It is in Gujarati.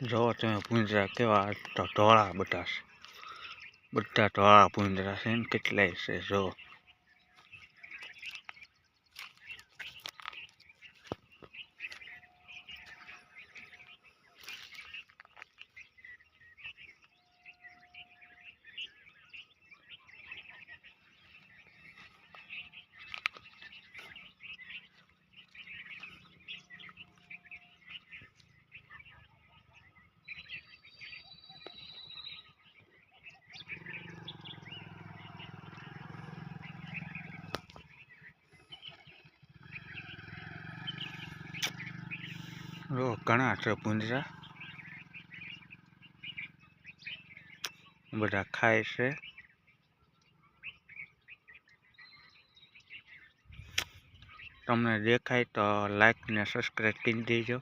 જો તમે પૂંજરા કેવા ધોળા બધા છે બધા ધોળા પૂંજરા છે ને કેટલાય છે, જો. જો ઘણા છે પૂંજરા બધા ખાય છે. તમને દેખાય તો લાઈક ને સબસ્ક્રાઈબ કરી દેજો.